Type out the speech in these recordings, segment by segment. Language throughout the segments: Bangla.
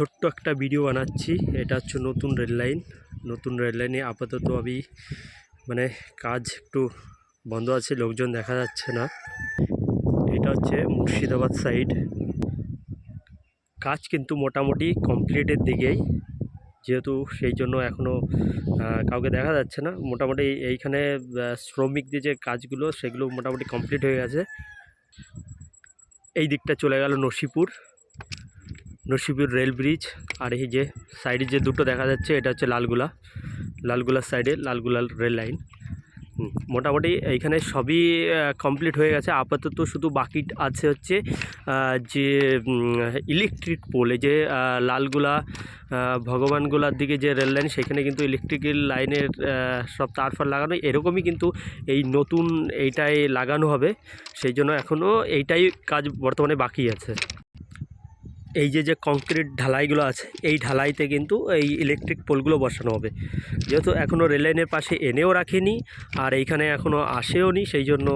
ছোট্ট একটা ভিডিও বানাচ্ছি। এটা হচ্ছে নতুন রেল লাইন নতুন রেল লাইনে আপাতত আমি মানে কাজ একটু বন্ধ আছে, লোকজন দেখা যাচ্ছে না। এটা হচ্ছে মুর্শিদাবাদ সাইড কাজ কিন্তু মোটামুটি কমপ্লিটের দিকেই। যেহেতু সেই জন্য এখনও কাউকে দেখা যাচ্ছে না। মোটামুটি এইখানে শ্রমিকদের যে কাজগুলো, সেগুলো মোটামুটি কমপ্লিট হয়ে গেছে। এই দিকটা চলে গেল নসিপুর। নসিপুর রেল ব্রিজ আর এই যে সাইডে যে দুটো দেখা যাচ্ছে, এটা হচ্ছে লালগুলা। লালগুলার সাইডে লালগুলা রেল লাইন মোটামুটি এইখানে সবই কমপ্লিট হয়ে গেছে। আপাতত শুধু বাকি আছে হচ্ছে যে ইলেকট্রিক পোল যে লালগুলা ভগবানগুলার দিকে যে রেল লাইন সেখানে কিন্তু ইলেকট্রিক্যাল লাইনের সব তার ফার লাগানো। এরকমই কিন্তু এই নতুন এইটাই লাগানো হবে। সেই জন্য এখনও এইটাই কাজ বর্তমানে বাকি আছে। এই যে যে কংক্রিট ঢালাইগুলো আছে, এই ঢালাইতে কিন্তু এই ইলেকট্রিক পোলগুলো বসানো হবে। যেহেতু এখনও রেললাইনের পাশে এনেও রাখেনি, আর এইখানে এখনও আসেও নি সেই জন্য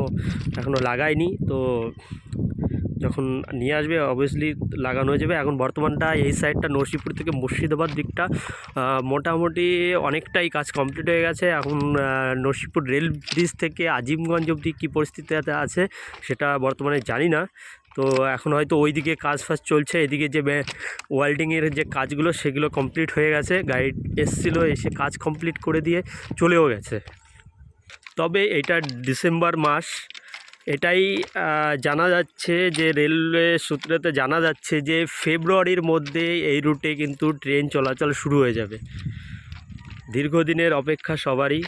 এখনও লাগায়নি। তো যখন নিয়ে আসবে অবভিয়াসলি লাগানো হয়ে যাবে। এখন বর্তমানটা এই সাইডটা নরসিংপুর থেকে মুর্শিদাবাদ দিকটা মোটামুটি অনেকটাই কাজ কমপ্লিট হয়ে গেছে। এখন নরসিংপুর রেল ব্রিজ থেকে আজিমগঞ্জ অবধি কী পরিস্থিতিতে আছে, সেটা বর্তমানে জানি না। তো এখন হয়তো ওইদিকে কাজ ফাজ চলছে, এদিকে যে ওয়েল্ডিংয়ের যে কাজগুলো, সেগুলো কমপ্লিট হয়ে গেছে। গাড়ি এসছিলো, এসে কাজ কমপ্লিট করে দিয়ে চলেও গেছে। তবে এটা ডিসেম্বর মাস এটাই জানা যাচ্ছে যে রেলওয়ে সূত্রেতে জানা যাচ্ছে যে ফেব্রুয়ারির মধ্যে এই রুটে কিন্তু ট্রেন চলাচল শুরু হয়ে যাবে। দীর্ঘদিনের অপেক্ষা সবারই।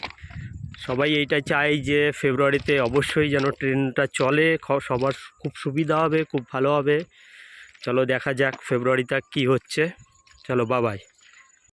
সবাই এইটা চায় যে ফেব্রুয়ারিতে অবশ্যই যেন ট্রেনটা চলে সবার খুব সুবিধা হবে, খুব ভালো হবে। চলো দেখা যাক ফেব্রুয়ারিতে কী হচ্ছে। চলো বাবাই